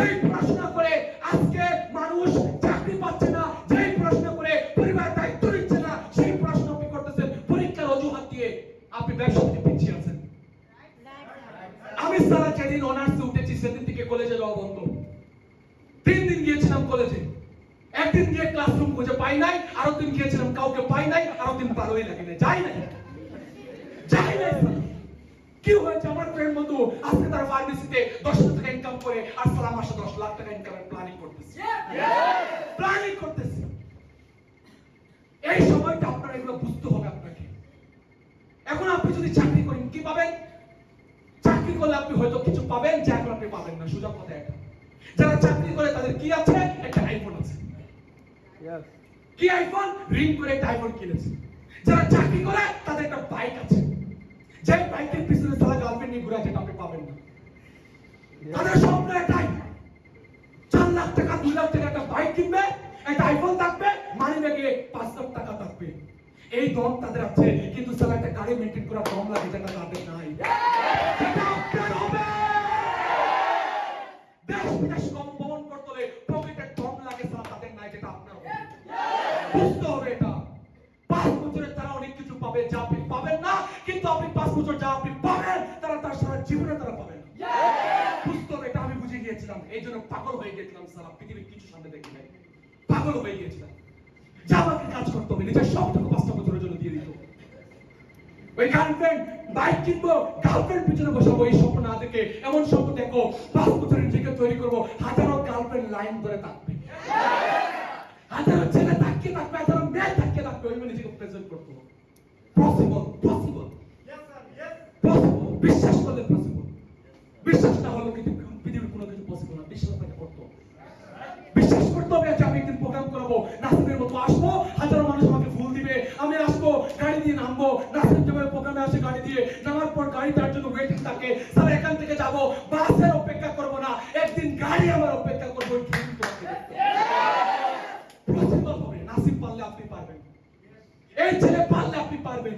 যেই পড়াশোনা করে আজকে মানুষ চাকরি পাচ্ছে না, যেই পড়াশোনা করে পরিবার দায়িত্ব নিচ্ছে না, সেই পড়াশোনা আপনি করতেছেন। পরীক্ষার অজুহাত দিয়ে আপনি ব্যবসা থেকে পিছিয়ে আছেন। আমি সারা যেদিন অনার্সে উঠেছি, সেদিন থেকে কলেজে যাওয়া বন্ধ। তিন দিন গিয়েছিলাম কলেজে। একদিন গিয়ে ক্লাসরুম খুঁজে পাই নাই আরও দিন গিয়েছিলাম কাউকে পাই নাই আরও দিন ভালোই লাগে না যাই নাই। যাই নাই। কি হয়েছে? আমার ফ্রেন্ড মাসে দশ লাখ টাকা ইনকামের প্ল্যানিং করতেছে। প্ল্যানিং করতেছে। এই সময়টা আপনার এগুলো বুঝতে হবে আপনাকে। এখন আপনি যদি চাকরি করেন কি পাবেন? চাকরি করলে আপনি হয়তো কিছু পাবেন যা এখন আপনি পাবেন না। সুযোগ কথা এটা যারা চাকরি করে তাদের কি আছে? একটা আইফোন আছে। কি আইফোন রিং করে একটা আইফোন কিনেছে। যারা চাকরি করে তাদের একটা বাইক আছে। যে বাইকের পিছনে তারা গার্লফ্রেন্ড নিয়ে ঘুরে আছে আপনি পাবেন না। তাদের এই দম তাদের আছে, কিন্তু স্যার, একটা গাড়ি মেনটেন করা দম লাগে যেটা তাদের নাই পাঁচ বছরে যা আপনি পাবেন তারা তার সারা জীবনে তারা পাবেন বুঝতে হবে আমি বুঝে এই জন্য পাগল হয়ে গিয়েছিলাম সারা পৃথিবীর কিছু সামনে দেখি নাই। পাগল হয়ে গিয়েছিলাম। যা আমাকে কাজ করতে হবে নিজের সবটুকু জন্য দিয়ে দিত ওই গার্লফ্রেন্ড বাইক কিনবো গার্লফ্রেন্ড পিছনে বসাবো এই স্বপ্ন না দেখে এমন স্বপ্ন দেখো পাঁচ বছরের নিজেকে তৈরি করব হাজারো গার্লফ্রেন্ড লাইন ধরে থাকবে। হাজারো ছেলে তাকিয়ে থাকবে হাজারো মেয়ে তাকিয়ে থাকবে ওই নিজেকে প্রেজেন্ট করতে হবে পসিবল পসিবল পসিবল বিশ্বাস করলে পসিবল বিশ্বাস না হলে কিন্তু পৃথিবীর কোনো কিছু পসিবল না বিশ্বাস করতে হবে বিশ্বাস করতে হবে একদিন নামবো, নাসির জমের প্রোগ্রামে আসে গাড়ি দিয়ে, নামার পর গাড়ি তার জন্য ওয়েটিং থাকে। স্যার, এখান থেকে যাব, বাসের অপেক্ষা করব না, একদিন গাড়ি আমার অপেক্ষা করব পসিবল হবে নাসিব পারলে আপনি পারবেন। এই ছেলে পারলে আপনি পারবেন।